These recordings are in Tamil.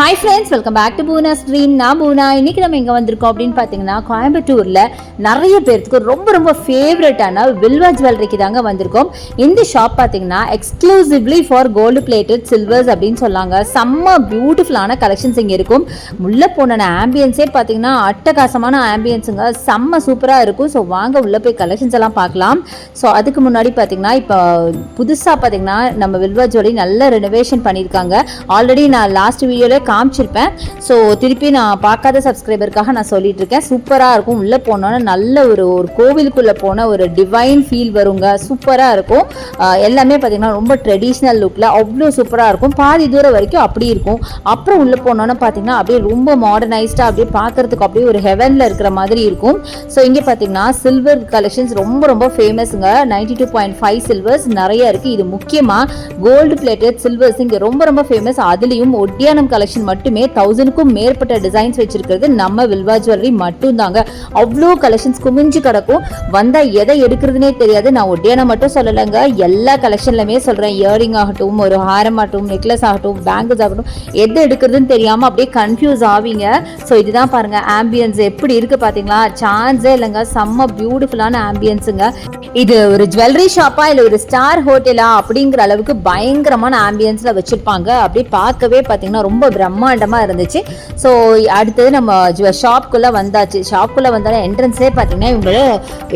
Hi friends welcome back to Poona stream நான் பூனா இன்னைக்கு நம்ம எங்கே வந்திருக்கோம் அப்படின்னு பார்த்தீங்கன்னா கோயம்புத்தூரில் நிறைய பேர்த்துக்கு ரொம்ப ரொம்ப ஃபேவரட்டான வில்வா ஜுவல்லரிக்கு தாங்க வந்திருக்கோம். இந்த ஷாப் பார்த்தீங்கன்னா exclusively for gold plated silvers அப்படின்னு சொல்லாங்க. செம்ம பியூட்டிஃபுல்லான கலெக்ஷன்ஸ் இங்கே இருக்கும். உள்ளே போன ஆம்பியன்ஸே பார்த்தீங்கன்னா அட்டகாசமான ஆம்பியன்ஸுங்க செம்ம சூப்பராக இருக்கும். ஸோ வாங்க உள்ளே போய் கலெக்ஷன்ஸ் எல்லாம் பார்க்கலாம் ஸோ அதுக்கு முன்னாடி பார்த்தீங்கன்னா இப்போ புதுசாக பார்த்தீங்கன்னா நம்ம வில்வா ஜுவல்லரி நல்ல ரெனோவேஷன் பண்ணியிருக்காங்க. ஆல்ரெடி நான் லாஸ்ட் வீடியோவில் காமிச்சிருப்பேன். ஸோ திருப்பி நான் பார்க்காத சப்ஸ்கிரைபருக்காக நான் சொல்லிட்டு இருக்கேன் சூப்பராக இருக்கும். உள்ளே போனோன்னா நல்ல ஒரு ஒரு கோவிலுக்குள்ளே போன ஒரு டிவைன் ஃபீல் வருங்க. சூப்பராக இருக்கும். எல்லாமே பார்த்தீங்கன்னா ரொம்ப ட்ரெடிஷ்னல் லுக்கில் அவ்வளோ சூப்பராக இருக்கும். பாதி தூரம் வரைக்கும் அப்படி இருக்கும். அப்புறம் உள்ளே போனோன்னா பார்த்தீங்கன்னா அப்படியே ரொம்ப மாடர்னைஸ்டாக அப்படியே பார்க்கறதுக்கு அப்படியே ஒரு ஹெவனில் இருக்கிற மாதிரி இருக்கும். ஸோ இங்கே பார்த்தீங்கன்னா சில்வர் கலெக்ஷன்ஸ் ரொம்ப ரொம்ப ஃபேமஸுங்க ninety two point five silvers நிறைய இருக்குது இது முக்கியமாக கோல்டு பிளேட்டட் சில்வர்ஸ் இங்கே ரொம்ப ரொம்ப ஃபேமஸ் அதுலேயும் ஒட்டியானம் கலெக்ஷன் மட்டுமே தௌசண்ட்க்கும் மேற்பட்ட டிசைன்ஸ் வச்சிருக்கிறது. நம்ம வில்வா ஜுவல்லரி மட்டும்தாங்க. அவ்வளோ கலெக்ஷன்ஸ் குமிஞ்சு கிடக்கும். வந்தால் எதை எடுக்கிறதுனே தெரியாது. நான் ஒட்டியான மட்டும் சொல்லலைங்க. எல்லா கலெக்ஷன்லையுமே சொல்கிறேன் இயரிங் ஆகட்டும் ஒரு ஹாரம் ஆகட்டும் நெக்லஸ் ஆகட்டும் பேங்கிள்ஸ் ஆகட்டும் எது எடுக்கிறதுன்னு தெரியாமல் அப்படியே கன்ஃபியூஸ் ஆவீங்க. ஸோ இதுதான் பாருங்க ஆம்பியன்ஸ் எப்படி இருக்கு பார்த்தீங்களா சான்ஸே இல்லைங்க. செம்ம பியூட்டிஃபுல்லான ஆம்பியன்ஸுங்க இது ஒரு ஜுவல்லரி ஷாப்பா இல்லை ஒரு ஸ்டார் ஹோட்டலா அப்படிங்கிற அளவுக்கு பயங்கரமான ஆம்பியன்ஸில் வச்சுருப்பாங்க. அப்படி பார்க்கவே பார்த்தீங்கன்னா ரொம்ப பிரம்மாண்டமாக இருந்துச்சு. ஸோ அடுத்தது நம்ம ஷாப்குள்ளே வந்தாச்சு. ஷாப்குள்ளே வந்தாலும் என்ட்ரன்ஸே பார்த்தீங்கன்னா இவங்களோட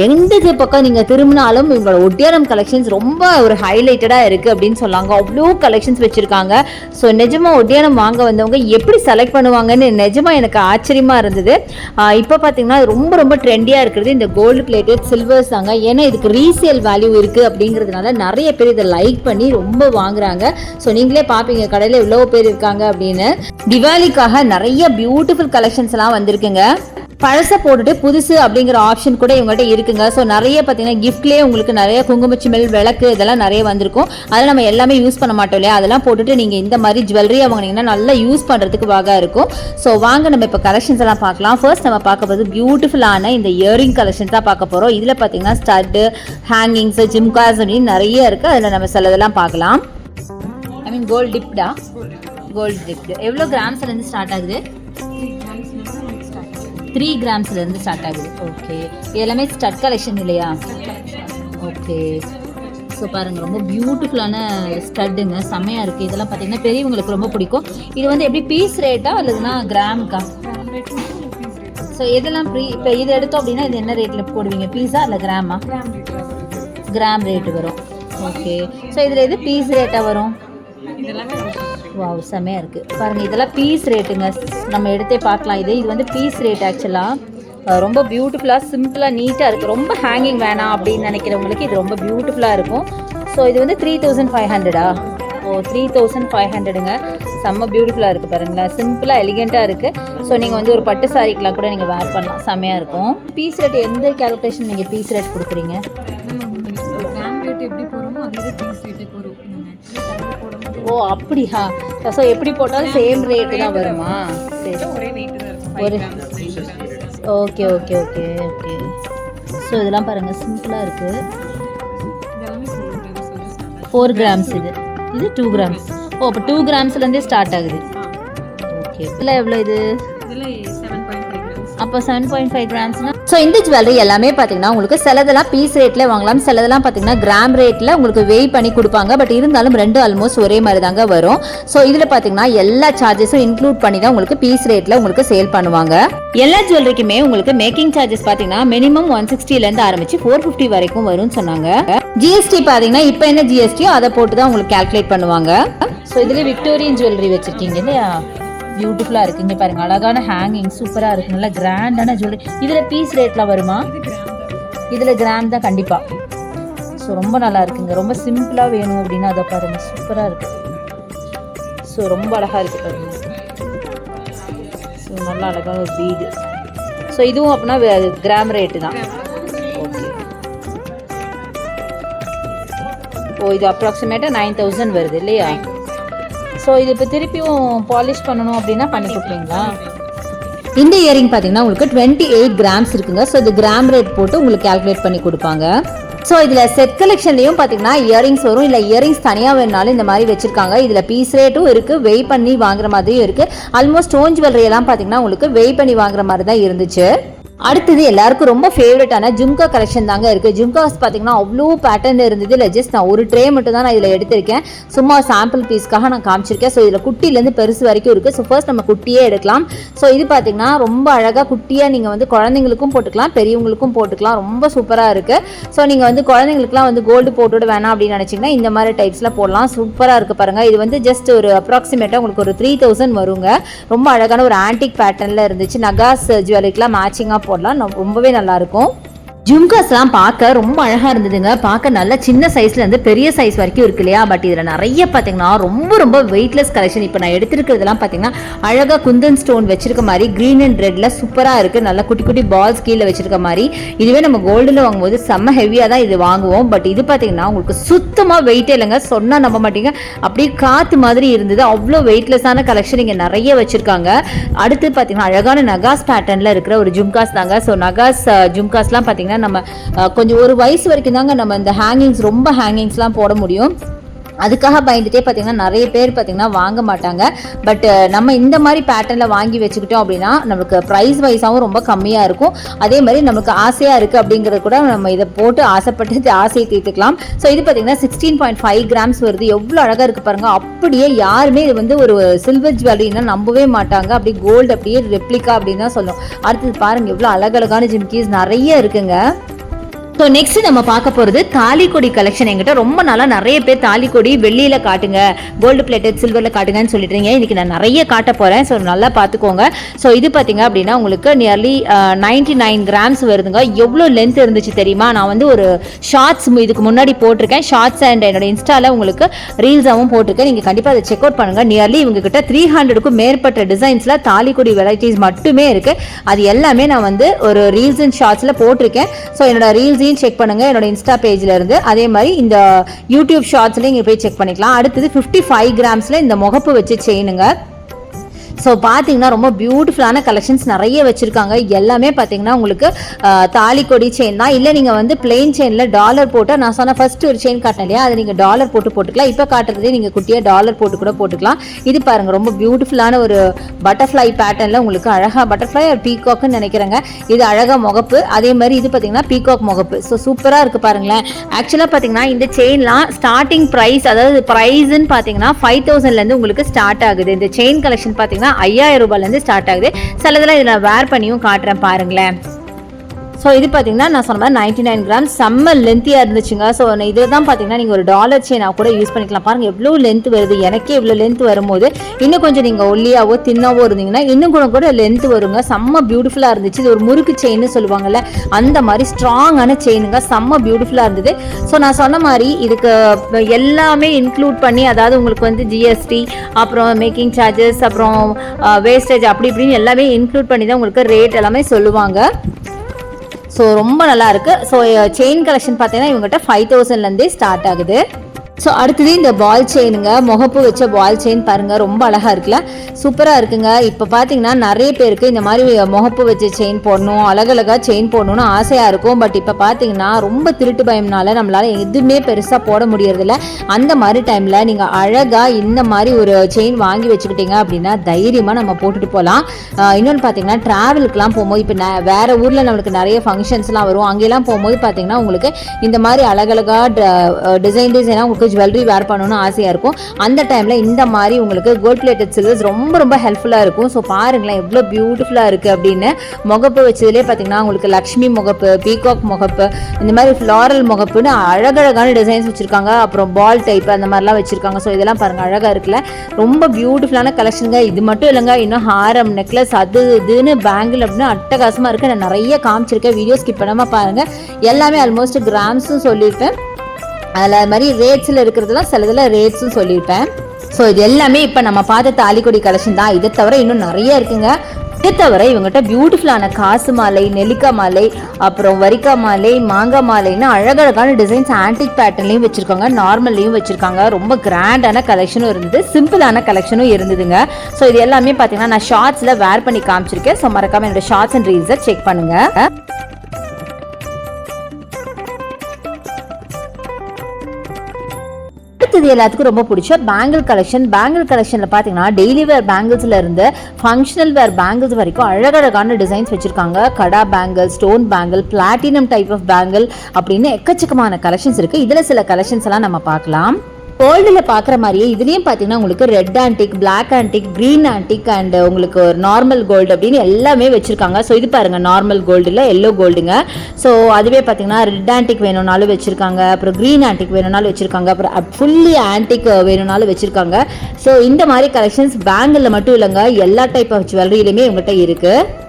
எந்த பக்கம் நீங்கள் திரும்பினாலும் இவங்களோட ஒட்டியாரம் கலெக்ஷன்ஸ் ரொம்ப ஒரு ஹைலைட்டடாக இருக்குது அப்படின்னு சொல்லாங்க. அவ்வளோ கலெக்ஷன்ஸ் வச்சுருக்காங்க. ஸோ நிஜமாக ஒட்டியானம் வாங்க வந்தவங்க எப்படி செலக்ட் பண்ணுவாங்கன்னு நிஜமாக எனக்கு ஆச்சரியமாக இருந்தது. இப்போ பார்த்தீங்கன்னா ரொம்ப ரொம்ப ட்ரெண்டியாக இருக்கிறது. இந்த கோல்டு பிளேட்டட் சில்வர்ஸ் தாங்க. ஏன்னா இதுக்கு ரீசேல் வேல்யூ இருக்குது அப்படிங்கிறதுனால நிறைய பேர் இதை லைக் பண்ணி ரொம்ப வாங்குறாங்க. ஸோ நீங்களே பார்ப்பீங்க கடையில் இவ்வளோ பேர் இருக்காங்க அப்படின்னு. திவாலிக்காக நிறைய பியூட்டிஃபுல் கலெக்ஷன்ஸ் எல்லாம் வந்திருக்குங்க. பழசை போட்டுட்டு புதுசு அப்படிங்கிற ஆப்ஷன் கூட இவங்ககிட்ட இருக்குங்க. ஸோ நிறைய பார்த்தீங்கன்னா கிஃப்ட்லேயே உங்களுக்கு நிறைய குங்குமச்சிமல் விளக்கு இதெல்லாம் நிறைய வந்திருக்கும். அதெல்லாம் நம்ம எல்லாமே யூஸ் பண்ண மாட்டோம் இல்லையா? அதெல்லாம் போட்டுட்டு நீங்கள் இந்த மாதிரி ஜுவல்லரி வாங்கினீங்கன்னா நல்லா யூஸ் பண்ணுறதுக்கு வாக இருக்கும். ஸோ வாங்க நம்ம இப்போ கலெக்ஷன்ஸ் எல்லாம் பார்க்கலாம். ஃபர்ஸ்ட் நம்ம பார்க்க போது பியூட்டிஃபுல்லான இந்த இயரிங் கலெக்ஷன்ஸ் தான் பார்க்க போகிறோம் இதில் பார்த்தீங்கன்னா ஸ்டட்டு ஹேங்கிங்ஸ் ஜிம்காஸ் அப்படின்னு நிறைய இருக்குது அதில் நம்ம சிலதெல்லாம் பார்க்கலாம். ஐ மீன் கோல்ட் டிப்டா கோல்டு இருக்குது எவ்வளோ கிராம்ஸ்லேருந்து ஸ்டார்ட் ஆகுது? த்ரீ கிராம்ஸ்லேருந்து ஸ்டார்ட் ஆகுது. ஓகே எல்லாமே ஸ்டட் கலெக்ஷன் இல்லையா? ஓகே ஸோ பாருங்க ரொம்ப பியூட்டிஃபுல்லான ஸ்டட்டுங்க செம்மையாக இருக்குது இதெல்லாம் பார்த்தீங்கன்னா பெரியவங்களுக்கு ரொம்ப பிடிக்கும். இது வந்து எப்படி பீஸ் ரேட்டா அல்லதுன்னா கிராமுக்கா ஸோ இதெல்லாம் ப்ரீ இப்போ இது எடுத்தோம் அப்படின்னா இது என்ன ரேட்டில் போடுவீங்க? பீஸா இல்லை கிராமா கிராம் ரேட்டு வரும். ஓகே ஸோ இதில் எது பீஸ் ரேட்டாக வரும்? வாவ் செம்மையாக இருக்குது பாருங்கள் இதெல்லாம் பீஸ் ரேட்டுங்க நம்ம எடுத்தே பார்க்கலாம். இது இது வந்து பீஸ் ரேட் ஆக்சுவலாக ரொம்ப பியூட்டிஃபுல்லாக சிம்பிளாக நீட்டாக இருக்குது ரொம்ப ஹேங்கிங் வேணாம் அப்படின்னு நினைக்கிறவங்களுக்கு இது ரொம்ப பியூட்டிஃபுல்லாக இருக்கும். ஸோ இது வந்து த்ரீ தௌசண்ட் ஃபைவ் ஹண்ட்ரடா ஓ த்ரீ தௌசண்ட் ஃபைவ் ஹண்ட்ரடுங்க செம்ம பியூட்டிஃபுல்லாக இருக்குது பாருங்களேன். சிம்பிளாக எலிகெண்ட்டாக இருக்குது ஸோ நீங்கள் வந்து ஒரு பட்டு சாரிக்கெலாம் கூட நீங்கள் வேர் பண்ணலாம். செம்மையாக இருக்கும். பீஸ் ரேட் எந்த கேல்குலேஷன் நீங்கள் பீஸ் ரேட் கொடுக்குறீங்க? எப்படி போகிறோமோ அதே பீஸ் ரேட்டே போகிறோம் ஓ அப்படியா? ஸோ எப்படி போட்டாலும் சேம் ரேட்டு தான் வருமா? சரி. ஒரே okay okay okay okay so இதெல்லாம் பாருங்கள் சிம்பிளாக இருக்குது ஃபோர் கிராம்ஸ் இது. இது டூ கிராம்ஸ் ஓ அப்போ டூ கிராம்ஸ்லேருந்தே ஸ்டார்ட் ஆகுது. ஓகே இதில் எவ்வளோ இது? அப்போ செவன் பாயிண்ட் ஃபைவ் கிராம்ஸ்னா ஸோ இந்த ஜுவல்லரி எல்லாமே பார்த்தீங்கன்னா உங்களுக்கு சிலதெல்லாம் பீஸ் ரேட்டில் வாங்கலாம். சிலதெல்லாம் பார்த்தீங்கன்னா கிராம் ரேட்டில் உங்களுக்கு வெய் பண்ணி கொடுப்பாங்க. பட் இருந்தாலும் ரெண்டு ஆல்மோஸ்ட் ஒரே மாதிரி தாங்க வரும். ஸோ இதில் பார்த்தீங்கன்னா எல்லா சார்ஜஸும் இன்க்ளூட் பண்ணி தான் உங்களுக்கு பீஸ் ரேட்டில் உங்களுக்கு சேல் பண்ணுவாங்க. எல்லா ஜுவல்லரிக்குமே உங்களுக்கு மேக்கிங் சார்ஜஸ் பார்த்தீங்கன்னா மினிமம் ஒன் சிக்ஸ்டிலேருந்து ஆரம்பிச்சு ஃபோர் ஃபிஃப்டி வரைக்கும் வரும்னு சொன்னாங்க. ஜிஎஸ்டி பார்த்தீங்கன்னா இப்போ என்ன ஜிஎஸ்டியோ அதை போட்டு தான் உங்களுக்கு கால்குலேட் பண்ணுவாங்க. ஸோ இதில் விக்டோரியன் ஜுவல்லரி வச்சுருக்கீங்க இல்லையா? பியூட்டிஃபுல்லாக இருக்கு. இங்கே பாருங்க அழகான ஹேங்கிங் சூப்பராக இருக்கு. நல்லா கிராண்டான ஜுவல்லரி இதில் பீஸ் ரேட்லாம் வருமா? இதில் கிராம் தான் கண்டிப்பாக ஸோ ரொம்ப நல்லா இருக்குங்க. ரொம்ப சிம்பிளாக வேணும் அப்படின்னா அதை பாருங்க. சூப்பராக இருக்கு. ஸோ ரொம்ப அழகாக இருக்கு பாருங்க. ஸோ நல்லா அழகாக ஒரு பீடு ஸோ இதுவும் அப்படின்னா கிராம் ரேட்டு தான். ஓகே ஓ இது அப்ராக்சிமேட்டாக நைன் தௌசண்ட் வருது இல்லையா? ஸோ இது இப்போ திருப்பியும் பாலிஷ் பண்ணணும் அப்படின்னா பண்ணி கொடுப்பீங்களா? இந்த இயரிங் பார்த்தீங்கன்னா உங்களுக்கு டுவெண்ட்டி எயிட் கிராம்ஸ் இருக்குங்க. ஸோ இது கிராம் ரேட் போட்டு உங்களுக்கு கால்குலேட் பண்ணி கொடுப்பாங்க. ஸோ இதில் செட் கலெக்ஷன்லையும் பார்த்தீங்கன்னா இயரிங்ஸ் வரும். இல்லை இயரிங்ஸ் தனியாக வேணாலும் இந்த மாதிரி வச்சிருக்காங்க. இதில் பீஸ் ரேட்டும் இருக்குது வெயிட் பண்ணி வாங்குற மாதிரியும் இருக்குது ஆல்மோஸ்ட் ஸ்டோன் ஜுவல்லரி எல்லாம் பார்த்தீங்கன்னா உங்களுக்கு வெயிட் பண்ணி வாங்குற மாதிரி தான் இருந்துச்சு. அடுத்தது எல்லாருக்கும் ரொம்ப ஃபேவரட்டான ஜும்கா கலெக்ஷன் தாங்க இருக்குது ஜும்காஸ் பார்த்தீங்கன்னா அவ்வளோ பேட்டர்ன் இருந்தது. இல்லை ஜஸ்ட் நான் ஒரு ட்ரே மட்டும் தான் நான் இதில் எடுத்திருக்கேன். சும்மா சாம்பிள் பீஸ்க்காக நான் காமிச்சிருக்கேன். ஸோ இதில் குட்டிலேருந்து பெருசு வரைக்கும் இருக்குது ஸோ ஃபர்ஸ்ட் நம்ம குட்டியே எடுக்கலாம். ஸோ இது பார்த்தீங்கன்னா ரொம்ப அழகாக குட்டியாக நீங்கள் வந்து குழந்தைங்களுக்கும் போட்டுக்கலாம். பெரியவங்களுக்கும் போட்டுக்கலாம். ரொம்ப சூப்பராக இருக்குது ஸோ நீங்கள் வந்து குழந்தைங்களுக்குலாம் வந்து கோல்டு போட்டுவிட வேணாம் அப்படின்னு நினச்சிங்கன்னா இந்த மாதிரி டைப்ஸில் போடலாம். சூப்பராக இருக்குது பாருங்கள் இது வந்து ஜஸ்ட் ஒரு அப்ராக்சிமேட்டாக உங்களுக்கு ஒரு த்ரீ தௌசண்ட் வருங்க. ரொம்ப அழகான ஒரு ஆன்டிக் பேட்டர்னில் இருந்துச்சு. நகாஸ் ஜுவல்லரிக்கெலாம் மேட்சிங்காக போடலாம். ரொம்பவே நல்லாயிருக்கும். ஜும்காஸ்லாம் பார்க்க ரொம்ப அழகாக இருந்ததுங்க. பார்க்க நல்ல சின்ன சைஸ்ல இருந்து பெரிய சைஸ் வரைக்கும் இருக்கு இல்லையா? பட் இதில் நிறைய பார்த்தீங்கன்னா ரொம்ப ரொம்ப வெயிட்லெஸ் கலெக்ஷன் இப்போ நான் எடுத்திருக்கிறதுலாம் பார்த்தீங்கன்னா அழகாக குந்தன் ஸ்டோன் வச்சிருக்க மாதிரி க்ரீன் அண்ட் ரெட்ல சூப்பராக இருக்குது நல்லா குட்டி குட்டி பால்ஸ் கீழே வச்சிருக்க மாதிரி. இதுவே நம்ம கோல்டில் வாங்கும்போது செம்ம ஹெவியாக தான் இது வாங்குவோம். பட் இது பார்த்தீங்கன்னா உங்களுக்கு சுத்தமாக வெயிட்டே இல்லைங்க. சொன்னால் நம்ப மாட்டீங்க. அப்படியே காற்று மாதிரி இருந்தது. அவ்வளோ வெயிட்லெஸ்ஸான கலெக்ஷன் இங்கே நிறைய வச்சிருக்காங்க. அடுத்து பார்த்தீங்கன்னா அழகான நகாஸ் பேட்டர்னில் இருக்கிற ஒரு ஜும்காஸ் தாங்க. ஸோ நகாஸ் ஜும்காஸ்லாம் பார்த்தீங்கன்னா நம்ம கொஞ்சம் ஒரு வயசு வரைக்கும் தாங்க நம்ம இந்த ஹேங்கிங்ஸ் ரொம்ப ஹேங்கிங்ஸ்லாம் போட முடியும். அதுக்காக பயந்துட்டே பார்த்தீங்கன்னா நிறைய பேர் பார்த்தீங்கன்னா வாங்க மாட்டாங்க. பட் நம்ம இந்த மாதிரி பேட்டர்னில் வாங்கி வச்சுக்கிட்டோம் அப்படின்னா நமக்கு ப்ரைஸ் வைஸாகவும் ரொம்ப கம்மியாக இருக்கும். அதே மாதிரி நமக்கு ஆசையாக இருக்குது அப்படிங்கிறது கூட நம்ம இதை போட்டு ஆசைப்பட்டு ஆசையை தீர்த்துக்கலாம். ஸோ இது பார்த்தீங்கன்னா சிக்ஸ்டீன் பாயிண்ட் ஃபைவ் கிராம்ஸ் வருது. எவ்வளோ அழகாக இருக்குது பாருங்கள் அப்படியே யாருமே இது வந்து ஒரு சில்வர் ஜுவல்லரினா நம்பவே மாட்டாங்க. அப்படியே கோல்டு அப்படியே ரெப்ளிகா அப்படின்னு தான் சொல்லும். அடுத்தது பாருங்கள் எவ்வளோ அழகழகான ஜிம்கீஸ் நிறைய இருக்குங்க. ஸோ நெக்ஸ்ட் நம்ம பார்க்க போகிறது தாலிக்கொடி கலெக்ஷன் என்கிட்ட ரொம்ப நாளாக நிறைய பேர் தாலிக்கொடி வெள்ளியில் காட்டுங்க கோல்டு பிளேட்டட் சில்வரில் காட்டுங்கன்னு சொல்லிட்டுருங்க இன்னைக்கு நான் நிறைய காட்ட போகிறேன் ஸோ நல்லா பார்த்துக்கோங்க. ஸோ இது பார்த்தீங்க அப்படின்னா உங்களுக்கு நியர்லி நைன்டி நைன் கிராம்ஸ் வருதுங்க. எவ்வளோ லென்த் இருந்துச்சு தெரியுமா? நான் வந்து ஒரு ஷார்ட்ஸ் இதுக்கு முன்னாடி போட்டிருக்கேன். ஷார்ட்ஸ் அண்ட் என்னோட இன்ஸ்டாவில் உங்களுக்கு ரீல்ஸாகவும் போட்டிருக்கேன். நீங்கள் கண்டிப்பாக அதை செக் அவுட் பண்ணுங்கள் நியர்லி இவங்ககிட்ட த்ரீ ஹண்ட்ரடுக்கும் மேற்பட்ட டிசைன்ஸில் தாலிக்கொடி வெரைட்டிஸ் மட்டுமே இருக்குது அது எல்லாமே நான் வந்து ஒரு ரீல்ஸ் அண்ட் ஷார்ட்ஸில் போட்டிருக்கேன். ஸோ என்னோட ரீல்ஸையும் செக் பண்ணுங்க. என்னோட இன்ஸ்டா பேஜ்ல இருந்து. அதே மாதிரி இந்த யூடியூப் ஷார்ட்ஸ்லையும் இங்கே போய் செக் பண்ணிக்கலாம். அடுத்தது ஃபிஃப்டி ஃபைவ் கிராம்ஸில் இந்த முகப்பு வச்சு செய்யணுங்க ஸோ பார்த்தீங்கன்னா ரொம்ப பியூட்டிஃபுல்லான கலெக்ஷன்ஸ் நிறைய வச்சுருக்காங்க. எல்லாமே பார்த்தீங்கன்னா உங்களுக்கு தாலி தாலிக்கொடி செயின் தான். இல்லை நீங்கள் வந்து பிளெயின் செயினில் டாலர் போட்டு நான் சொன்ன ஃபஸ்ட்டு ஒரு செயின் காட்டினேன் இல்லையா? அதை நீங்கள் டாலர் போட்டு போட்டுக்கலாம். இப்போ காட்டுறதே நீங்கள் குட்டியாக டாலர் போட்டு கூட போட்டுக்கலாம். இது பாருங்கள் ரொம்ப பியூட்டிஃபுல்லான ஒரு பட்டர்ஃப்ளை பேட்டர்னில் உங்களுக்கு அழகாக பட்டர்ஃப்ளை பீகாக்னு நினைக்கிறேங்க. இது அழகாக முகப்பு. அதே மாதிரி இது பார்த்தீங்கன்னா பீகாக் முகப்பு. ஸோ சூப்பராக இருக்குது பாருங்களேன். ஆக்சுவலாக பார்த்தீங்கன்னா இந்த செயின்லாம் ஸ்டார்டிங் ப்ரைஸ் அதாவது ப்ரைஸ்ன்னு பார்த்தீங்கன்னா ஃபைவ் தௌசண்ட்லேருந்து உங்களுக்கு ஸ்டார்ட் ஆகுது. இந்த செயின் கலெக்ஷன் பார்த்தீங்கன்னா ஐயாயிரம் ரூபாயிலேருந்து ஸ்டார்ட் ஆகுது. சிலதெல்லாம் இதில் வேர் பண்ணியும் காட்டுறேன் பாருங்களேன். ஸோ இது பார்த்தீங்கன்னா நான் சொன்ன மாதிரி நைன்டி நைன் கிராம் செம்ம லென்த்தியாக இருந்துச்சுங்க. ஸோ இது தான் பார்த்தீங்கன்னா நீங்கள் ஒரு டாலர் செயினாக கூட யூஸ் பண்ணிக்கலாம். பாருங்கள் எவ்வளோ லென்த் வருது? எனக்கே இவ்வளோ லென்த் வரும்போது இன்னும் கொஞ்சம் நீங்கள் ஒல்லியாவோ தின்னாவோ இருந்தீங்கன்னா இன்னும் கூட கூட லென்த் வருங்க. செம்ம பியூட்டிஃபுல்லாக இருந்துச்சு. இது ஒரு முறுக்கு செயின்னு சொல்லுவாங்கல்ல அந்த மாதிரி ஸ்ட்ராங்கான செயினுங்க செம்ம பியூட்டிஃபுல்லாக இருந்தது. ஸோ நான் சொன்ன மாதிரி இதுக்கு எல்லாமே இன்க்ளூட் பண்ணி அதாவது உங்களுக்கு வந்து ஜிஎஸ்டி அப்புறம் மேக்கிங் சார்ஜஸ் அப்புறம் வேஸ்டேஜ் அப்படி இப்படின்னு எல்லாமே இன்க்ளூட் பண்ணி தான் உங்களுக்கு ரேட் எல்லாமே சொல்லுவாங்க. ஸோ ரொம்ப நல்லா இருக்கு ஸோ செயின் கலெக்ஷன் பார்த்தீங்கன்னா இவங்ககிட்ட ஃபைவ் தௌசண்ட்லேருந்தே ஸ்டார்ட் ஆகுது. ஸோ அடுத்தது இந்த பால் செயினுங்க முகப்பு வச்ச பால் செயின் பாருங்கள் ரொம்ப அழகாக இருக்குல்ல? சூப்பராக இருக்குங்க. இப்போ பார்த்தீங்கன்னா நிறைய பேருக்கு இந்த மாதிரி முகப்பு வச்ச செயின் போடணும் அழகழகாக செயின் போடணும்னு ஆசையாக இருக்கும். பட் இப்போ பார்த்தீங்கன்னா ரொம்ப திருட்டு பயம்னால நம்மளால் எதுவுமே பெருசாக போட முடியறதில்ல. அந்த மாதிரி டைமில் நீங்கள் அழகாக இந்த மாதிரி ஒரு செயின் வாங்கி வச்சுக்கிட்டீங்க அப்படின்னா தைரியமாக நம்ம போட்டுட்டு போகலாம் இன்னொன்று பார்த்தீங்கன்னா ட்ராவலுக்குலாம் போகும்போது இப்போ ந- ஊரில் நம்மளுக்கு நிறைய ஃபங்க்ஷன்ஸ்லாம் வரும். அங்கெல்லாம் போகும்போது பார்த்தீங்கன்னா உங்களுக்கு இந்த மாதிரி அழகழகா டிசைன் டிசைனாக உங்களுக்கு ஜுவல்லரி வேர் பண்ணணும்னு ஆசையாக இருக்கும். அந்த டைமில் இந்த மாதிரி உங்களுக்கு கோல்ட் பிளேட்டட் சில்வர்ஸ் ரொம்ப ரொம்ப ஹெல்ப்ஃபுல்லாக இருக்கும். ஸோ பாருங்களேன் எவ்வளோ பியூட்டிஃபுல்லாக இருக்குது அப்படின்னு. முகப்பு வச்சதுலேயே பார்த்தீங்கன்னா உங்களுக்கு லக்ஷ்மி முகப்பு பீகாக் முகப்பு இந்த மாதிரி ஃப்ளாரல் முகப்புன்னு அழகழகான டிசைன்ஸ் வச்சுருக்காங்க. அப்புறம் பால் டைப் அந்த மாதிரிலாம் வச்சுருக்காங்க. ஸோ இதெல்லாம் பாருங்கள் அழகாக இருக்குல்ல. ரொம்ப பியூட்டிஃபுல்லான கலெக்ஷனுங்க இது மட்டும் இல்லைங்க இன்னும் ஹாரம் நெக்லஸ் அது இதுன்னு பேங்கிள் அப்படின்னு அட்டகாசமாக இருக்குது நான் நிறைய காமிச்சிருக்கேன். வீடியோ ஸ்கிப் பண்ணாமல் பாருங்கள் எல்லாமே ஆல்மோஸ்ட் கிராம்ஸும் சொல்லியிருப்பேன் அதில் மாதிரி ரேட்ஸில் இருக்கிறதுலாம் சிலதில் ரேட்ஸும் சொல்லியிருப்பேன். ஸோ இது எல்லாமே இப்போ நம்ம பார்த்த தாலிக்கொடி கலெக்ஷன் தான். இதை தவிர இன்னும் நிறைய இருக்குங்க. இதை தவிர இவங்ககிட்ட பியூட்டிஃபுல்லான காசு மாலை நெல்லிக்காய் மாலை அப்புறம் வரிக்காய் மாலை மாங்காய் மாலைன்னு அழகழகான டிசைன்ஸ் ஆன்டிக் பேட்டர்ன்லையும் வச்சுருக்காங்க. நார்மல்லையும் வச்சுருக்காங்க. ரொம்ப கிராண்டான கலெக்ஷனும் இருந்தது. சிம்பிளான கலெக்ஷனும் இருந்ததுங்க. ஸோ இது எல்லாமே பார்த்தீங்கன்னா நான் ஷார்ட்ஸில் வேர் பண்ணி காமிச்சிருக்கேன். ஸோ மறக்காமல் என்னோட ஷார்ட்ஸ் அண்ட் ரீல்ஸை செக் பண்ணுங்கள் அடுத்தது எல்லாத்துக்கும் ரொம்ப பிடிச்ச பேங்கிள் கலெக்ஷன் பேங்கிள் கலெக்ஷனில் பார்த்தீங்கன்னா டெய்லி வேர் பேங்கிள்ஸில் இருந்து ஃபங்க்ஷனல் வேர் பேங்கிள்ஸ் வரைக்கும் அழகழகான டிசைன்ஸ் வச்சுருக்காங்க. Kada bangle stone bangle platinum type of bangle அப்படின்னு எக்கச்சக்கமான கலெக்ஷன்ஸ் இருக்குது இதில் சில கலெக்ஷன்ஸ் எல்லாம் நம்ம பார்க்கலாம். கோல்டில் பார்க்குற மாதிரியே இதுலேயும் பார்த்தீங்கன்னா உங்களுக்கு red antique black antique green antique and உங்களுக்கு ஒரு நார்மல் கோல்டு அப்படின்னு எல்லாமே வச்சுருக்காங்க. ஸோ இது பாருங்கள் நார்மல் கோல்டில் எல்லோ கோல்டுங்க ஸோ அதுவே பார்த்தீங்கன்னா ரெட் ஆன்டிக் வேணும்னாலும் வச்சுருக்காங்க. அப்புறம் க்ரீன் ஆன்டிக் வேணும்னாலும் வச்சுருக்காங்க. அப்புறம் ஃபுல்லி ஆன்டிக் வேணும்னாலும் வச்சுருக்காங்க. ஸோ இந்த மாதிரி கலெக்ஷன்ஸ் பேங்கிளில் மட்டும் இல்லைங்க. எல்லா டைப் ஆஃப் ஜுவல்லரியிலுமே உங்கள்கிட்ட இருக்குது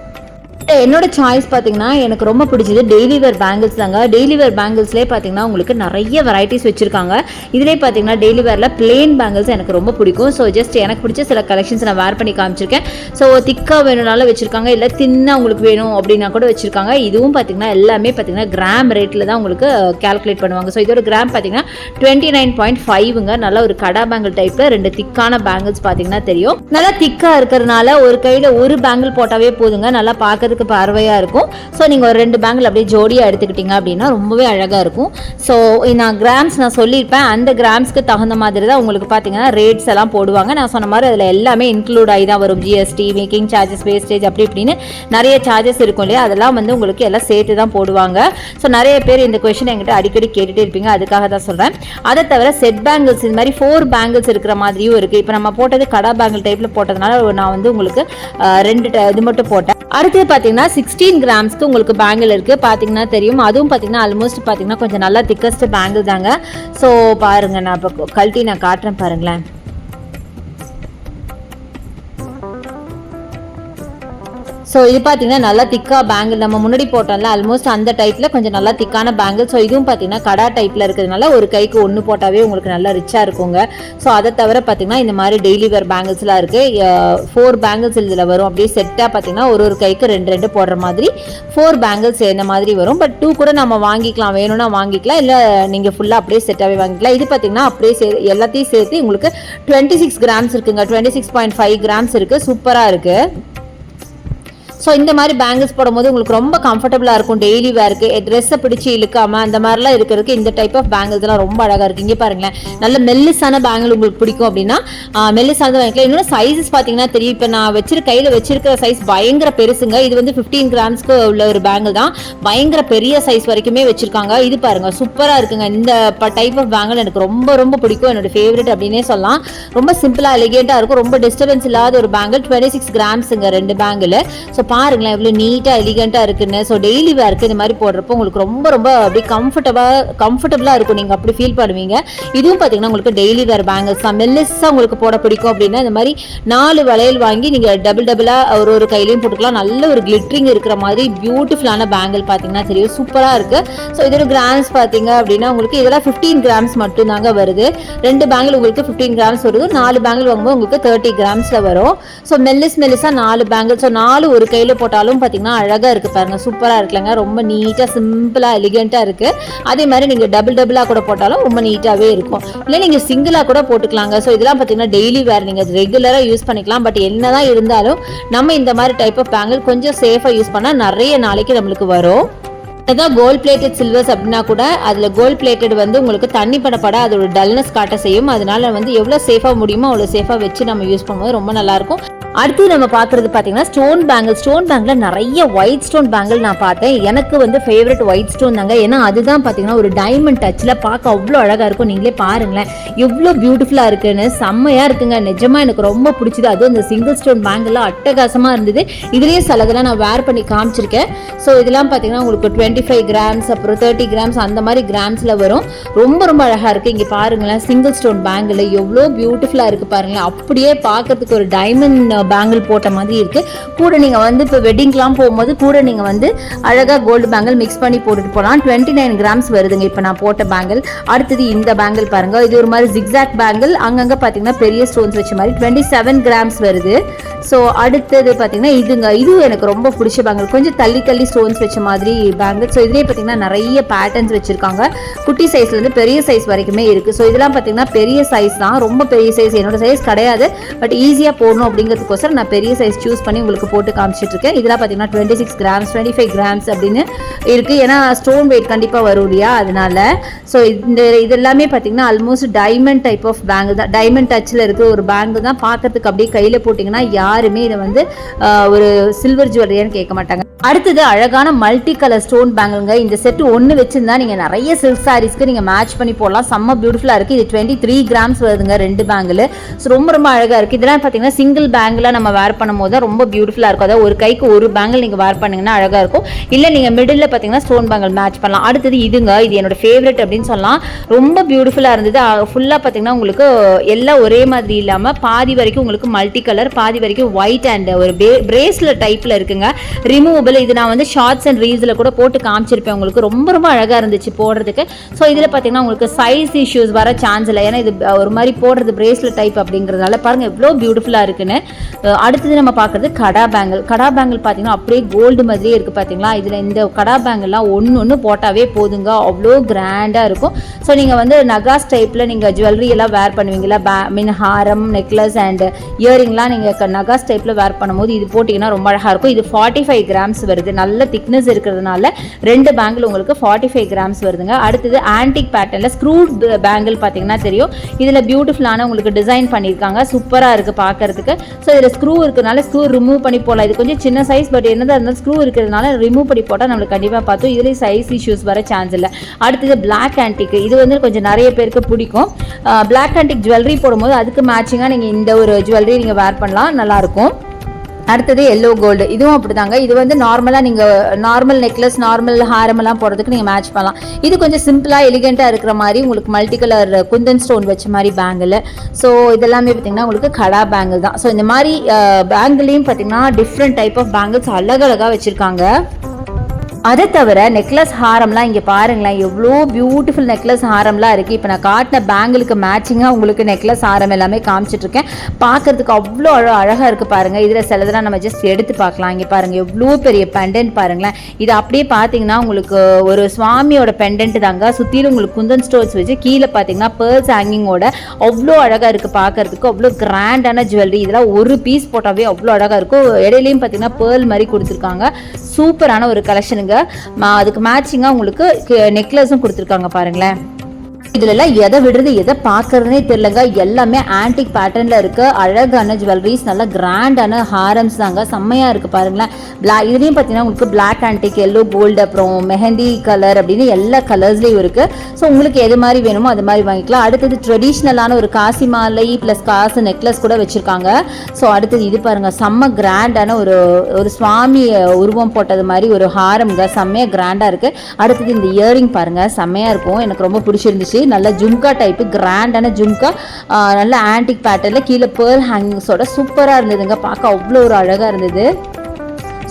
என்னோட சாய்ஸ் பார்த்தீங்கன்னா எனக்கு ரொம்ப பிடிச்சது டெய்லி வேர் பேங்கிள்ஸ் தாங்க. டெய்லி வேர் பேங்கிள்ஸ்லேயே பார்த்தீங்கன்னா உங்களுக்கு நிறைய வெரைட்டிஸ் வச்சுருக்காங்க. இதிலே பார்த்தீங்கன்னா டெய்லி வேரில் பிளெயின் பேங்கிள்ஸ் எனக்கு ரொம்ப பிடிக்கும். ஸோ ஜஸ்ட் எனக்கு பிடிச்ச சில கலெக்ஷன்ஸ் நான் வேர் பண்ணி காமிச்சிருக்கேன். ஸோ திக்காக வேணும்னாலும் வச்சுருக்காங்க. இல்லை தின்னாக உங்களுக்கு வேணும் அப்படின்னா கூட வச்சுருக்காங்க. இதுவும் பார்த்தீங்கன்னா எல்லாமே பார்த்தீங்கன்னா கிராம் ரேட்டில் தான் உங்களுக்கு கால்குலேட் பண்ணுவாங்க. ஸோ இதோட கிராம் பார்த்தீங்கன்னா டுவெண்ட்டி நைன் பாயிண்ட் ஃபைவ்ங்க நல்ல ஒரு கடா பேங்கிள் டைப்பில் ரெண்டு திக்கான பேங்கிள்ஸ் பார்த்தீங்கன்னா தெரியும். நல்லா திக்காக இருக்கிறதுனால ஒரு கையில் ஒரு பேங்கிள் போட்டாவே போதுங்க. நல்லா பார்க்குறதுக்கு பார்வையாக இருக்கும். ஸோ நீங்கள் ஒரு ரெண்டு பேங்கிள் அப்படியே ஜோடியாக எடுத்துக்கிட்டீங்க அப்படின்னா ரொம்பவே அழகாக இருக்கும். ஸோ நான் கிராம்ஸ் நான் சொல்லியிருப்பேன். அந்த கிராம்ஸ்க்கு தகுந்த மாதிரி தான் உங்களுக்கு பார்த்தீங்கன்னா ரேட்ஸ் எல்லாம் போடுவாங்க. நான் சொன்ன மாதிரி அதில் எல்லாமே இன்க்ளூட் ஆகி தான் வரும். ஜிஎஸ்டி மேக்கிங் சார்ஜஸ் வேஸ்டேஜ் அப்படி இப்படின்னு நிறைய சார்ஜஸ் இருக்கும் இல்லையா? அதெல்லாம் வந்து உங்களுக்கு எல்லாம் சேர்த்து தான் போடுவாங்க. ஸோ நிறைய பேர் இந்த கொஷின் என்கிட்ட அடிக்கடி கேட்டுகிட்டே இருப்பீங்க. அதுக்காக தான் சொல்கிறேன் அதை தவிர செட் பேங்கிள்ஸ் இது மாதிரி ஃபோர் பேங்கிள்ஸ் இருக்கிற மாதிரியும் இருக்குது இப்போ நம்ம போட்டது கடா பேங்கிள் டைப்பில் போட்டதுனால நான் வந்து உங்களுக்கு ரெண்டு இது மட்டும் போட்டேன். அடுத்து பார்த்தீங்கன்னா சிக்ஸ்டீன் கிராம்ஸ்க்கு உங்களுக்கு பேங்கிள் இருக்குது பார்த்தீங்கன்னா தெரியும். அதுவும் பார்த்தீங்கன்னா ஆல்மோஸ்ட் பார்த்தீங்கன்னா கொஞ்சம் நல்லா திக்கஸ்ட் பேங்கிள் தாங்க. ஸோ பாருங்கள் நான் இப்போ கழட்டி நான் காட்டுறேன் பாருங்களேன். ஸோ இது பார்த்தீங்கன்னா நல்லா திக்காக பேங்கிள் நம்ம முன்னாடி போட்டோம்ல ஆல்மோஸ்ட் அந்த டைப்பில் கொஞ்சம் நல்லா திக்கான பேங்கிள் ஸோ இதுவும் பார்த்தீங்கன்னா கடா டைப்பில் இருக்கிறதுனால ஒரு கைக்கு ஒன்று போட்டாவே உங்களுக்கு நல்லா ரிச்சாக இருக்குங்க. ஸோ அதை தவிர பார்த்தீங்கன்னா இந்த மாதிரி டெய்லி வேர் பேங்கிள்ஸ்லாம் இருக்குது ஃபோர் பேங்கிள்ஸ் இதில் வரும். அப்படியே செட்டாக பார்த்தீங்கன்னா ஒரு ஒரு கைக்கு ரெண்டு ரெண்டு போடுற மாதிரி ஃபோர் பேங்கிள்ஸ் இந்த மாதிரி வரும். பட் டூ கூட நம்ம வாங்கிக்கலாம். வேணும்னா வாங்கிக்கலாம். இல்லை நீங்கள் ஃபுல்லாக அப்படியே செட்டாகவே வாங்கிக்கலாம். இது பார்த்தீங்கன்னா அப்படியே சே எல்லாத்தையும் சேர்த்து உங்களுக்கு டுவெண்ட்டி சிக்ஸ் கிராம்ஸ் இருக்குங்க. Twenty six point five grams இருக்குது சூப்பராக இருக்குது ஸோ இந்த மாதிரி பேங்கிள்ஸ் போடும்போது உங்களுக்கு ரொம்ப கம்ஃபர்டபுளாக இருக்கும். டெய்லி வேருக்கு ட்ரெஸ்ஸை பிடிச்சி இழுக்காம அந்த மாதிரிலாம் இருக்கிறதுக்கு இந்த டைப் ஆஃப் பேங்கிள்ஸ்லாம் ரொம்ப அழகாக இருக்குது இங்கே பாருங்களேன். நல்ல மெல்லிசான பேங்கிள் உங்களுக்கு பிடிக்கும் அப்படின்னா மெல்லிசானது வாங்கிக்கலாம். இன்னொன்று சைஸஸ் பார்த்தீங்கன்னா தெரியும். இப்போ நான் வச்சிருக்க கையில் வச்சிருக்கிற சைஸ் பயங்கர பெருசுங்க. இது வந்து ஃபிஃப்டீன் கிராம்ஸ்க்கு உள்ள ஒரு பேங்கிள் தான். பயங்கர பெரிய சைஸ் வரைக்குமே வச்சிருக்காங்க. இது பாருங்க சூப்பராக இருக்குங்க. இந்த டைப் ஆஃப் பேங்கிள் எனக்கு ரொம்ப ரொம்ப பிடிக்கும். என்னோட ஃபேவரட் அப்படின்னே சொல்லலாம். ரொம்ப சிம்பிளாக எலிகேட்டாக இருக்கும். ரொம்ப டிஸ்டர்பன்ஸ் இல்லாத ஒரு பேங்கிள் டுவெண்ட்டி சிக்ஸ் கிராம்ஸுங்க ரெண்டு பேங்கிள் ஸோ பாருங்களேன் எவ்வளோ நீட்டாக எலிகண்ட்டாக இருக்குன்னு. ஸோ டெய்லி வேர்க்கு இந்த மாதிரி போடுறப்போ உங்களுக்கு ரொம்ப ரொம்ப அப்படியே கம்ஃபர்டபுளாக கம்ஃபர்டபுளாக இருக்கும். நீங்கள் அப்படி ஃபீல் பண்ணுவீங்க. இதுவும் பார்த்தீங்கன்னா உங்களுக்கு டெய்லி வேர் பேங்கிள்ஸ் தான். மெல்லிஸாக உங்களுக்கு போட பிடிக்கும் அப்படின்னா இந்த மாதிரி நாலு வளையல் வாங்கி நீங்கள் டபுள் டபுளாக ஒரு ஒரு கையிலையும் போட்டுக்கலாம். நல்ல ஒரு கிளிட்ரிங் இருக்கிற மாதிரி பியூட்டிஃபுல்லான பேங்கிள் பார்த்தீங்கன்னா தெரியும். சூப்பராக இருக்குது ஸோ இதோட கிராம்ஸ் பார்த்தீங்க அப்படின்னா உங்களுக்கு இதெல்லாம் ஃபிஃப்டீன் கிராம்ஸ் மட்டும்தாங்க வருது. ரெண்டு பேங்கிள் உங்களுக்கு ஃபிஃப்டீன் கிராம்ஸ் வருது. நாலு பேங்கிள் வாங்கும்போது உங்களுக்கு தேர்ட்டி கிராம்ஸில் வரும். ஸோ மெல்லிஸ் மெல்லிஸாக நாலு பேங்கிள் ஸோ நாலு ஒரு கையில் போட்டாலும் பார்த்தீங்கன்னா அழகாக இருக்குது பாருங்கள் சூப்பராக இருக்குல்லங்க. ரொம்ப நீட்டாக சிம்பிளாக எலிகெண்ட்டாக இருக்குது அதே மாதிரி நீங்கள் டபுள் டபுளாக கூட போட்டாலும் ரொம்ப நீட்டாகவே இருக்கும். இல்லை நீங்கள் சிங்கிளாக கூட போட்டுக்கலாங்க. ஸோ இதெல்லாம் பார்த்தீங்கன்னா டெய்லி வேறு நீங்கள் ரெகுலராக யூஸ் பண்ணிக்கலாம். பட் என்னதான் இருந்தாலும் நம்ம இந்த மாதிரி டைப் ஆஃப் பேங்கிள் கொஞ்சம் சேஃபாக யூஸ் பண்ணால் நிறைய நாளைக்கு நம்மளுக்கு வரும். அதான் கோல்ட் பிளேட்டட் சில்வர்ஸ் அப்படின்னா கூட அதில் கோல்ட் பிளேட்டட் வந்து உங்களுக்கு தண்ணி படப்பட அதோட டல்னஸ் காட்ட செய்யும். அதனால வந்து எவ்வளோ சேஃபாக முடியுமோ அவ்வளோ சேஃபாக வச்சு நம்ம யூஸ் பண்ணும்போது ரொம்ப நல்லாயிருக்கும் அடுத்து நம்ம பார்க்குறது பார்த்தீங்கன்னா ஸ்டோன் பேங்கிள் ஸ்டோன் பேங்கில் நிறைய ஒயிட் ஸ்டோன் பேங்கிள் நான் பார்த்தேன். எனக்கு வந்து ஃபேவரட் ஒயிட் ஸ்டோன் தாங்க. ஏன்னா அதுதான் பார்த்தீங்கன்னா ஒரு டைமண்ட் டச்சில் பார்க்க அவ்வளோ அழகாக இருக்கும். நீங்களே பாருங்களேன். எவ்வளோ பியூட்டிஃபுல்லாக இருக்குன்னு செம்மையாக இருக்குங்க. நிஜமாக எனக்கு ரொம்ப பிடிச்சது. அதுவும் இந்த சிங்கிள் ஸ்டோன் பேங்கிள்லாம் அட்டகாசமாக இருந்தது. இதுலேயே சிலதெல்லாம் நான் வேர் பண்ணி காமிச்சிருக்கேன். ஸோ இதெல்லாம் பார்த்தீங்கன்னா உங்களுக்கு டுவெண்ட்டி ஃபைவ் கிராம்ஸ் அப்புறம் தேர்ட்டி கிராம்ஸ் அந்த மாதிரி கிராம்ஸில் வரும். ரொம்ப ரொம்ப அழகாக இருக்குது இங்கே பாருங்களேன் சிங்கிள் ஸ்டோன் பேங்கிள் எவ்வளோ பியூட்டிஃபுல்லாக இருக்குது பாருங்களேன். அப்படியே பார்க்கறதுக்கு ஒரு டைமண்ட் பேங்கிள் போட்ட மாதிரி இருக்குது கூட நீங்கள் வந்து இப்போ வெட்டிங்க்கெலாம் போகும்போது கூட நீங்கள் வந்து அழகாக கோல்டு பேங்கிள் மிக்ஸ் பண்ணி போட்டுட்டு போகலாம் டுவெண்ட்டி நைன் கிராம்ஸ் வருதுங்க இப்போ நான் போட்ட பேங்கிள் அடுத்தது இந்த பேங்கிள் பாருங்கள் இது ஒரு மாதிரி ஜிக்ஸாக் பேங்கிள் அங்கங்கே பார்த்தீங்கன்னா பெரிய ஸ்டோன்ஸ் வச்ச மாதிரி டுவெண்ட்டி செவன் கிராம்ஸ் வருது. ஸோ அடுத்தது பார்த்தீங்கன்னா இதுங்க. இது எனக்கு ரொம்ப பிடிச்ச பேங்கிள் கொஞ்சம் தள்ளி தள்ளி ஸ்டோன்ஸ் வச்ச மாதிரி பேங்கிள் ஸோ இதுலேயே பார்த்தீங்கன்னா நிறைய பேட்டர்ன்ஸ் வச்சுருக்காங்க. குட்டி சைஸ்லேருந்து பெரிய சைஸ் வரைக்குமே இருக்குது ஸோ இதெல்லாம் பார்த்தீங்கன்னா பெரிய சைஸ் தான். ரொம்ப பெரிய சைஸ் என்னோட சைஸ் கிடையாது. பட் ஈஸியாக போடணும் அப்படிங்கிறதுக்கு அதுக்கோசரம் நான் பெரிய சைஸ் சூஸ் பண்ணி உங்களுக்கு போட்டு காமிச்சிட்டு இருக்கேன் இதெல்லாம் பார்த்தீங்கன்னா twenty six grams twenty five grams அப்படின்னு இருக்குது ஏன்னா ஸ்டோன் வெயிட் கண்டிப்பாக வரும் இல்லையா? அதனால ஸோ இந்த இது எல்லாமே பார்த்தீங்கன்னா ஆல்மோஸ்ட் டைமண்ட் டைப் ஆஃப் பேங்கு தான் டைமண்ட் டச்சில் இருக்கிற ஒரு பேங்கு தான். பார்க்கறதுக்கு அப்படியே கையில் போட்டிங்கன்னா யாருமே இதை வந்து ஒரு சில்வர் ஜுவல்லரியான்னு கேட்க மாட்டாங்க. அடுத்தது அழகான மல்டி கலர் ஸ்டோன் பேங்கிள்ங்க இந்த செட் ஒன்று வச்சிருந்தா நீங்கள் நிறைய சில்க் சாரீஸ்க்கு நீங்கள் மேட்ச் பண்ணி போடலாம். செம்ம பியூட்டிஃபுல்லாக இருக்குது இது டுவெண்ட்டி த்ரீ கிராம்ஸ் வருதுங்க ரெண்டு பேங்கிள் ஸோ ரொம்ப ரொம்ப அழகாக இருக்குது இதெல்லாம் பார்த்தீங்கன்னா சிங்கிள் பேங்கில் நம்ம வேர் பண்ணும்போது தான் ரொம்ப பியூட்டிஃபுல்லாக இருக்கும். அதாவது ஒரு கைக்கு ஒரு பேங்கிள் நீங்கள் வேர் பண்ணிங்கன்னா அழகாக இருக்கும். இல்லை நீங்கள் மிடில் பார்த்தீங்கன்னா ஸ்டோன் பேங்கிள் மேட்ச் பண்ணலாம். அடுத்தது இதுங்க இது என்னோட ஃபேவரட் அப்படின்னு சொல்லலாம். ரொம்ப பியூட்டிஃபுல்லாக இருந்தது. ஃபுல்லாக பார்த்தீங்கன்னா உங்களுக்கு எல்லாம் ஒரே மாதிரி இல்லாமல் பாதி வரைக்கும் உங்களுக்கு மல்டி கலர் பாதி வரைக்கும் ஒயிட் அண்ட் ஒரு பிரேஸ்லெட் டைப்பில் இருக்குங்க. ரிமூவபிள் இது நான் வந்து ஷார்ட்ஸ் அண்ட் ரீல்ஸில் கூட போட்டு காமிச்சிருப்பேன் உங்களுக்கு. ரொம்ப ரொம்ப அழகாக இருந்துச்சு போடுறதுக்கு. ஸோ இதில் பார்த்தீங்கன்னா உங்களுக்கு சைஸ் இஷ்யூஸ் வர சான்ஸ் இல்லை. ஏன்னா இது ஒரு மாதிரி போடுறது பிரேஸ்லெட் டைப் அப்படிங்கிறதுனால பாருங்கள் எவ்வளோ பியூட்டிஃபுல்லாக இருக்குன்னு. அடுத்தது நம்ம பார்க்குறது கடா பேங்கிள் கடா பேங்கிள் பார்த்தீங்கன்னா அப்படியே கோல்டு மாதிரியே இருக்குது பார்த்தீங்களா இதில் இந்த கடா பேங்கிள்லாம் ஒன்று ஒன்று போட்டாவே போதுங்க. அவ்வளோ கிராண்டாக இருக்கும். ஸோ நீங்கள் வந்து நகாஸ் டைப்பில் நீங்கள் ஜுவல்லரி எல்லாம் வேர் பண்ணுவீங்களா பே மீன் ஹாரம் நெக்லஸ் அண்ட் இயரிங்லாம் நீங்கள் நகாஸ் டைப்பில் வேர் பண்ணும்போது இது போட்டிங்கன்னா ரொம்ப அழகாக இருக்கும். இது ஃபார்ட்டி ஃபைவ் கிராம்ஸ் வருது. நல்ல திக்னஸ் இருக்கிறதுனால ரெண்டு பேங்கிள் உங்களுக்கு ஃபார்ட்டி ஃபைவ் கிராம்ஸ் வருதுங்க. அடுத்தது ஆன்டிக் பேட்டர்னில் ஸ்க்ரூட் பேங்கிள் பார்த்தீங்கன்னா தெரியும். இதில் பியூட்டிஃபுல்லான உங்களுக்கு டிசைன் பண்ணியிருக்காங்க. சூப்பராக இருக்குது பார்க்கறதுக்கு ஸோ இதில் ஸ்க்ரூ இருக்கிறனால ஸ்க்ரூ ரிமூவ் பண்ணி போகலாம் இது கொஞ்சம் சின்ன சைஸ் பட் என்னதான் இருந்தாலும் ஸ்க்ரூ இருக்கிறதுனால ரிமூவ் பண்ணி போட்டால் நம்மளுக்கு கண்டிப்பாக பார்த்தோம் இதுலேயும் சைஸ் இஷ்யூஸ் வர சான்ஸ் இல்லை. அடுத்தது பிளாக் ஆன்டிக் இது வந்து கொஞ்சம் நிறைய பேருக்கு பிடிக்கும். பிளாக் ஆன்டிக் ஜுவல்லரி போடும்போது அதுக்கு மேட்சிங்காக நீங்கள் இந்த ஒரு ஜுவல்லரி நீங்கள் வேர் பண்ணலாம். நல்லாயிருக்கும் அடுத்தது எல்லோ கோல்டு இதுவும் அப்படிதாங்க. இது வந்து நார்மலாக நீங்கள் நார்மல் நெக்லஸ் நார்மல் ஹாரமெல்லாம் போடுறதுக்கு நீங்கள் மேட்ச் பண்ணலாம். இது கொஞ்சம் சிம்பிளாக எலிகெண்ட்டாக இருக்கிற மாதிரி உங்களுக்கு மல்டி கலர் குந்தன் ஸ்டோன் வச்ச மாதிரி பேங்கிள் ஸோ இதெல்லாமே பார்த்தீங்கன்னா உங்களுக்கு கடா பேங்கிள் தான். ஸோ இந்த மாதிரி பேங்கிளையும் பார்த்தீங்கன்னா டிஃப்ரெண்ட் டைப் ஆஃப் பேங்கிள்ஸ் அழகழகாக வச்சுருக்காங்க. அதை தவிர நெக்லஸ் ஹாரம்லாம் இங்கே பாருங்களேன் எவ்வளோ பியூட்டிஃபுல் நெக்லஸ் ஹாரம்லாம் இருக்குது இப்போ நான் காட்டின பேங்கிளுக்கு மேட்சிங்காக உங்களுக்கு நெக்லஸ் ஹாரம் எல்லாமே காமிச்சிட்ருக்கேன். பார்க்கறதுக்கு அவ்வளோ அழ அழகாக இருக்குது பாருங்கள் இதில் சிலதெல்லாம் நம்ம ஜஸ்ட் எடுத்து பார்க்கலாம். இங்கே பாருங்கள் எவ்வளோ பெரிய பெண்டன்ட் பாருங்களேன். இது அப்படியே பார்த்தீங்கன்னா உங்களுக்கு ஒரு சுவாமியோட பெண்டன்ட் தாங்க. சுற்றிலும் உங்களுக்கு குந்தன் ஸ்டோர்ஸ் வச்சு கீழே பார்த்தீங்கன்னா பேர்ஸ் ஹேங்கிங்கோட அவ்வளோ அழகாக இருக்குது பார்க்கறதுக்கு. அவ்வளோ கிராண்டான ஜுவல்லரி இதெல்லாம் ஒரு பீஸ் போட்டாவே அவ்வளோ அழகாக இருக்கும். இடையிலையும் பார்த்தீங்கன்னா பேர்ல் மாதிரி கொடுத்துருக்காங்க. சூப்பரான ஒரு கலெக்ஷனுங்க அதுக்கு மேட்சிங்காக உங்களுக்கு நெக்லஸும் கொடுத்துருக்காங்க பாருங்களேன். இதுலலாம் எதை விடுறது எதை பார்க்கறதுனே தெரியலங்க. எல்லாமே ஆன்டிக் பேட்டர்ன்ல இருக்க. அழகான ஜுவல்லரிஸ் நல்ல கிராண்டான ஹாரம்ஸ் தாங்க. செம்மையா இருக்கு பாருங்களேன். பிளா இதுலையும் பார்த்தீங்கன்னா உங்களுக்கு பிளாக் ஆன்டிக் எல்லோ கோல்டு அப்புறம் மெஹந்தி கலர் அப்படின்னு எல்லா கலர்ஸ்லையும் இருக்கு. ஸோ உங்களுக்கு எது மாதிரி வேணுமோ அது மாதிரி வாங்கிக்கலாம். அடுத்தது ட்ரெடிஷ்னலான ஒரு காசி மாலை ப்ளஸ் காசு நெக்லஸ் கூட வச்சிருக்காங்க. ஸோ அடுத்தது இது பாருங்க. செம்ம கிராண்டான ஒரு ஒரு சுவாமி உருவம் போட்டது மாதிரி ஒரு ஹாரம்ங்க செம்மையா கிராண்டா இருக்கு. அடுத்தது இந்த இயரிங் பாருங்க. செம்மையா இருக்கும். எனக்கு ரொம்ப பிடிச்சிருந்துச்சு. நல்ல ஜும்கா டைப்பு கிராண்டான ஜும்கா. நல்ல ஆன்டிக் பேட்டர்ல கீழே பேர்ல் ஹேங்கிங்ஸோட சூப்பராக இருந்ததுங்க. பார்க்க அவ்வளோ ஒரு அழகாக இருந்தது.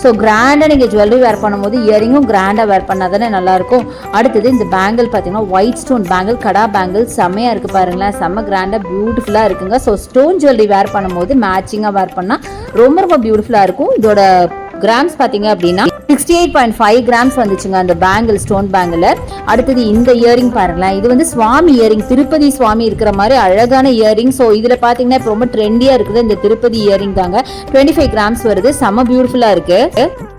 ஸோ கிராண்டாக நீங்கள் ஜுவல்லரி வேர் பண்ணும்போது இயரிங்கும் கிராண்டாக வேர் பண்ணால் தானே நல்லாயிருக்கும். அடுத்தது இந்த பேங்கிள் பார்த்தீங்கன்னா white stone bangle kada bangle செம்மையாக இருக்குது பாருங்களேன். செம்ம கிராண்டாக பியூட்டிஃபுல்லாக இருக்குங்க. ஸோ ஸ்டோன் ஜுவல்லரி வேர் பண்ணும்போது மேட்சிங்காக வேர் பண்ணால் ரொம்ப ரொம்ப பியூட்டிஃபுல்லாக இருக்கும். இதோட கிராம்ஸ் பார்த்தீங்க அப்படின்னா sixty eight point five grams வந்துச்சுங்க அந்த பேங்கிள் ஸ்டோன் பேங்கில் அடுத்தது இந்த இயரிங் பாருங்களேன். இது வந்து சுவாமி இயரிங் திருப்பதி சுவாமி இருக்கிற மாதிரி அழகான இயரிங் ஸோ இதில் பார்த்தீங்கன்னா இப்போ ரொம்ப ட்ரெண்டியாக இருக்குது இந்த திருப்பதி இயரிங் தாங்க. டுவெண்ட்டி ஃபைவ் கிராம்ஸ் வருது. செம்ம பியூட்டிஃபுல்லாக இருக்குது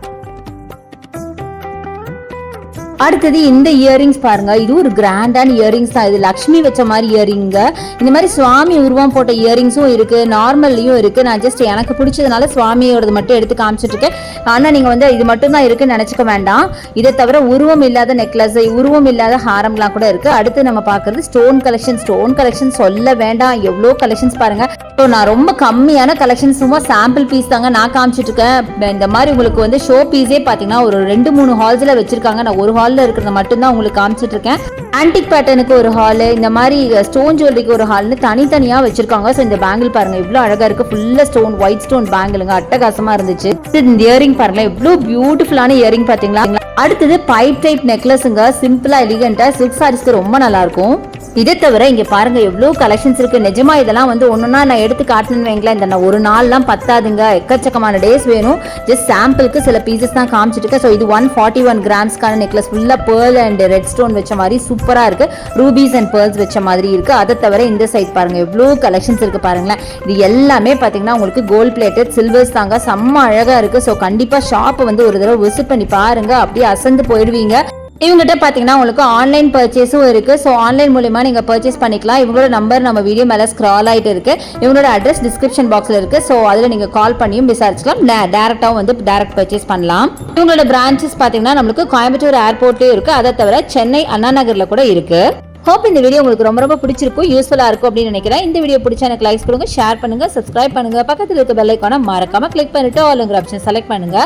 அடுத்தது இந்த இயரிங்ஸ் பாருங்க. இது ஒரு கிராண்டான இயரிங்ஸ் தான். இது லக்ஷ்மி வச்ச மாதிரி இயரிங்க இந்த மாதிரி சுவாமி உருவம் போட்ட இயரிங்ஸும் இருக்கு. நார்மல்லையும் இருக்கு. நான் ஜஸ்ட் எனக்கு பிடிச்சதுனால சுவாமியோடது மட்டும் எடுத்து காமிச்சிட்டு இருக்கேன். ஆனா நீங்க வந்து இது மட்டும் தான் இருக்குன்னு நினைச்சுக்க வேண்டாம். இதை தவிர உருவம் இல்லாத நெக்லஸ் உருவம் இல்லாத ஹாரம்லாம் கூட இருக்கு. அடுத்து நம்ம பார்க்கறது ஸ்டோன் கலெக்ஷன் ஸ்டோன் கலெக்ஷன் சொல்ல வேண்டாம். எவ்வளோ கலெக்ஷன்ஸ் பாருங்க. ஸோ நான் ரொம்ப கம்மியான கலெக்ஷன் சும்மா சாம்பிள் பீஸ் தாங்க நான் காமிச்சிட்டு இருக்கேன். இந்த மாதிரி உங்களுக்கு வந்து ஷோ பீஸே பார்த்தீங்கன்னா ஒரு ரெண்டு மூணு ஹால்ஸில் வச்சிருக்காங்க. நான் ஒரு ஹாலில் இருக்கிறத மட்டும்தான் உங்களுக்கு காமிச்சிட்டு இருக்கேன். ஆன்டிக் பேட்டர்னுக்கு ஒரு ஹாலு இந்த மாதிரி ஸ்டோன் ஜுவல்லரிக்கு ஒரு ஹால்னு தனித்தனியாக வச்சிருக்காங்க. ஸோ இந்த பேங்கிள் பாருங்க இவ்வளோ அழகாக இருக்கு. ஃபுல்லாக ஸ்டோன் ஒயிட் ஸ்டோன் பேங்கிளுங்க அட்டகாசமா இருந்துச்சு. இந்த இயரிங் பாருங்களேன் இவ்வளோ பியூட்டிஃபுல்லான இயரிங் பார்த்தீங்களா அடுத்தது பைப் டைப் நெக்லஸுங்க சிம்பிளா எலிகண்டா சில்க் சாரீஸ்க்கு ரொம்ப நல்லா இருக்கும் இதை தவிர இங்க பாருங்க எவ்வளோ கலெக்ஷன்ஸ் இருக்கு. நிஜமா இதெல்லாம் வந்து ஒண்ணுன்னா நான் எடுத்து காட்டணும்னு வைங்களேன் இந்த நான் ஒரு நாள்லாம் பத்தாதுங்க. எக்கச்சக்கமான டேஸ் வேணும். ஜஸ்ட் சாம்பிளுக்கு சில பீசஸ் தான் காமிச்சிட்டு இருக்கேன் ஸோ இது ஒன் ஃபார்ட்டி ஒன் கிராம்ஸ்க்கான நெக்லஸ் ஃபுல்லாக பேர்ல் அண்ட் ரெட் ஸ்டோன் வச்ச மாதிரி சூப்பராக இருக்கு. ரூபீஸ் அண்ட் பேர்ல்ஸ் வச்ச மாதிரி இருக்கு. அதை தவிர இந்த சைட் பாருங்க எவ்வளோ கலெக்ஷன்ஸ் இருக்கு பாருங்களேன். இது எல்லாமே பார்த்தீங்கன்னா உங்களுக்கு கோல்ட் பிளேட்டட் சில்வர்ஸ் தாங்க. செம்ம அழகா இருக்கு. ஸோ கண்டிப்பா ஷாப்பை வந்து ஒரு தடவை விசிட் பண்ணி பாருங்க. அப்படியே அசந்து போயிடுவீங்க. இவங்ககிட்ட பார்த்தீங்கன்னா உங்களுக்கு ஆன்லைன் பர்ச்சேஸும் இருக்கு. ஸோ ஆன்லைன் மூலிமா நீங்க பர்ச்சேஸ் பண்ணிக்கலாம். இவங்களோட நம்பர் நம்ம வீடியோ மேலே ஸ்க்ரால் ஆயிட்டு இருக்கு. இவங்களோட அட்ரஸ் டிஸ்கிரிப்ஷன் பாக்ஸில் இருக்கு. ஸோ அதில் நீங்கள் கால் பண்ணியும் விசாரிச்சுக்கலாம். டேரெக்டாகவும் வந்து டேரக்ட் பர்ச்சேஸ் பண்ணலாம். இவங்களோட பிரான்ச்சஸ் பார்த்தீங்கன்னா நம்மளுக்கு கோயம்புத்தூர் ஏர்போர்ட்லயும் இருக்கு. அதை தவிர சென்னை அண்ணாநகரில் கூட இருக்கு. ஹோப் இந்த வீடியோ உங்களுக்கு ரொம்ப ரொம்ப பிடிச்சிருக்கும் யூஸ்ஃபுல்லாக இருக்கும் அப்படின்னு நினைக்கிறேன். இந்த வீடியோ பிடிச்சா எனக்கு லைக்ஸ் கொடுங்க ஷேர் பண்ணுங்க சப்ஸ்கிரைப் பண்ணுங்க. பக்கத்தில் இருக்க பெல் ஐக்கான மறக்காம கிளிக் பண்ணிட்டு ஆளுங்கிற ஆப்ஷன் செலக்ட் பண்ணுங்க.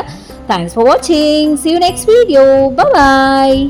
தேங்க்ஸ் ஃபார் வாட்சிங் see you next video bye